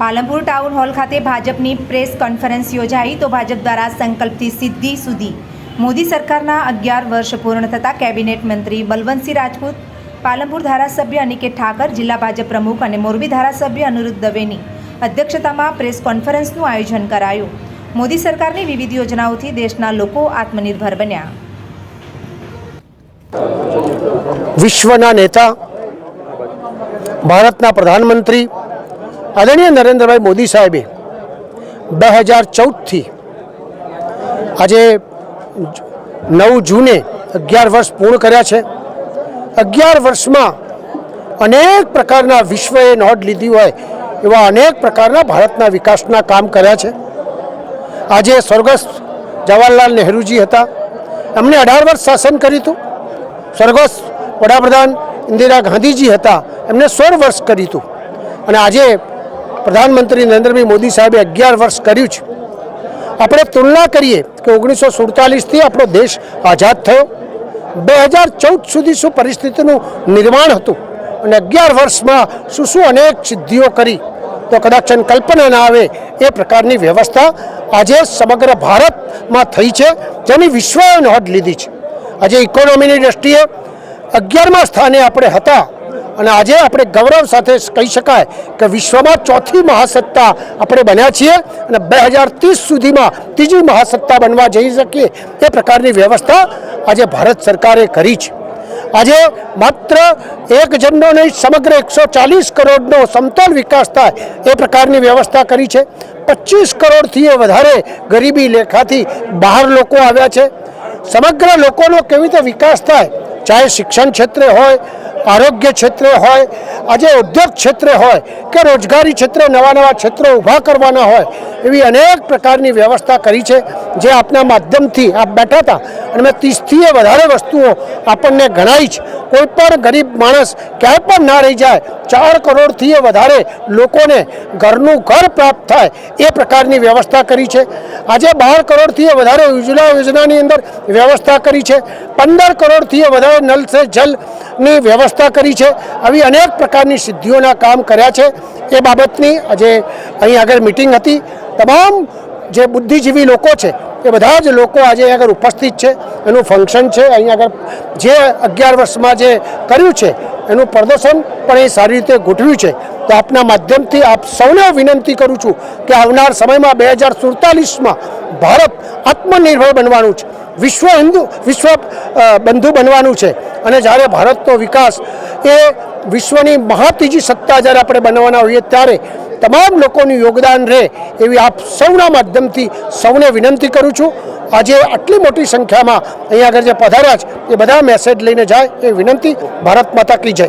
Palanpur town hall ખાતે ભાજપની press conference યોજાઈ તો ભાજપ દ્વારા સંકલ્પથી સિદ્ધિ સુધી. મોદી સરકારના અગિયાર વર્ષ પૂર્ણ થતાં કેબિનેટ મંત્રી બલવંતસિંહ રાજપૂત, પાલનપુર ધારાસભ્ય અનિકેત ઠાકર, જિલ્લા ભાજપ પ્રમુખ અને મોરબી ધારાસભ્ય અનિરુદ્ધ દવેની અધ્યક્ષતામાં પ્રેસ કોન્ફરન્સનું આયોજન કરાયું. મોદી સરકારની વિવિધ યોજનાઓથી દેશના લોકો આત્મનિર્ભર બન્યા. વિશ્વના નેતા, ભારતના પ્રધાનમંત્રી આદરણીય નરેન્દ્રભાઈ મોદી સાહેબે બે હજાર ચૌદથી આજે નવ જૂને અગિયાર વર્ષ પૂર્ણ કર્યા છે. અગિયાર વર્ષમાં અનેક પ્રકારના વિશ્વએ નોંધ લીધી હોય એવા અનેક પ્રકારના ભારતના વિકાસના કામ કર્યા છે. આજે સ્વર્ગસ્થ જવાહરલાલ નહેરુજી હતા. એમણે અઢાર વર્ષ શાસન કર્યું હતું. સ્વર્ગસ્થ વડાપ્રધાન ઇન્દિરા ગાંધીજી હતા. એમને સોળ વર્ષ કર્યું હતું. અને આજે પ્રધાનમંત્રી નરેન્દ્રભાઈ મોદી સાહેબે અગિયાર વર્ષ કર્યું છે. આપણે તુલના કરીએ કે ઓગણીસો સુડતાલીસથી આપણો દેશ આઝાદ થયો. બે હજાર ચૌદ સુધી શું પરિસ્થિતિનું નિર્માણ હતું અને અગિયાર વર્ષમાં શું શું અનેક સિદ્ધિઓ કરી. તો કદાચ કલ્પના ના આવે એ પ્રકારની વ્યવસ્થા આજે સમગ્ર ભારતમાં થઈ છે, જેની વિશ્વએ નોંધ લીધી છે. આજે ઇકોનોમીની દ્રષ્ટિએ અગિયારમા સ્થાને આપણે હતા. અને આજે આપણે ગૌરવ સાથે કહી શકાય કે વિશ્વમાં ચોથી મહાસત્તા આપણે બન્યા છીએ અને બે હજાર ત્રીસ સુધીમાં ત્રીજી મહાસત્તા બનવા જઈ શકીએ એ પ્રકારની વ્યવસ્થા આજે ભારત સરકારે કરી છે. આજે માત્ર એક જણનો નહીં, સમગ્ર એકસો ચાલીસ કરોડનો સમતોલ વિકાસ થાય એ પ્રકારની વ્યવસ્થા કરી છે. પચીસ કરોડથી વધારે ગરીબી લેખાથી બહાર લોકો આવ્યા છે. સમગ્ર લોકોનો કેવી રીતે વિકાસ થાય? ચાહે શિક્ષણ ક્ષેત્રે હોય આરોગ્ય ક્ષેત્રે હોય, આજે ઉદ્યોગ ક્ષેત્રે હોય કે રોજગારી ક્ષેત્રે નવા નવા ક્ષેત્રો ઊભા કરવાના હોય, એવી અનેક પ્રકારની વ્યવસ્થા કરી છે. જે આપના માધ્યમથી આપ બેઠા હતા. અને મેં ત્રીસથી વધારે વસ્તુઓ આપણને ગણાઈ જ. કોઈ પણ ગરીબ માણસ ક્યાંય પણ ના રહી જાય, ચાર કરોડથી વધારે લોકોને ઘરનું ઘર પ્રાપ્ત થાય એ પ્રકારની વ્યવસ્થા કરી છે. આજે બાર કરોડથી વધારે ઉજ્જવલા યોજનાની અંદર વ્યવસ્થા કરી છે. પંદર કરોડથી વધારે નલ સે જલની વ્યવસ્થા કરી છે. આવી અનેક પ્રકારની સિદ્ધિઓના કામ કર્યા છે. એ બાબતની આજે અહીં આગળ મિટિંગ હતી. તમામ જે બુદ્ધિજીવી લોકો છે એ બધા જ લોકો આજે અહીં આગળ ઉપસ્થિત છે, એનું ફંક્શન છે, અહીં આગળ જે અગિયાર વર્ષમાં જે કર્યું છે, એનું પ્રદર્શન પણ એ સારી રીતે ગોઠવ્યું છે. તો આપના માધ્યમથી આપ સૌને વિનંતી કરું છું કે આવનાર સમયમાં બે હજાર સુડતાલીસમાં ભારત આત્મનિર્ભર બનવાનું છે. વિશ્વ હિન્દુ, વિશ્વ બંધુ બનવાનું છે. અને જ્યારે ભારતનો વિકાસ એ વિશ્વની મહાતીજી સત્તા જ્યારે આપણે બનવાના હોઈએ ત્યારે તમામ લોકોનું યોગદાન રહે એવી આપ સૌના માધ્યમથી સૌને વિનંતી કરું છું. આજે આટલી મોટી સંખ્યામાં અહીંયા આગળ જે પધાર્યા છે, એ બધા મેસેજ લઈને જાય એ વિનંતી. ભારત માતા કી જય.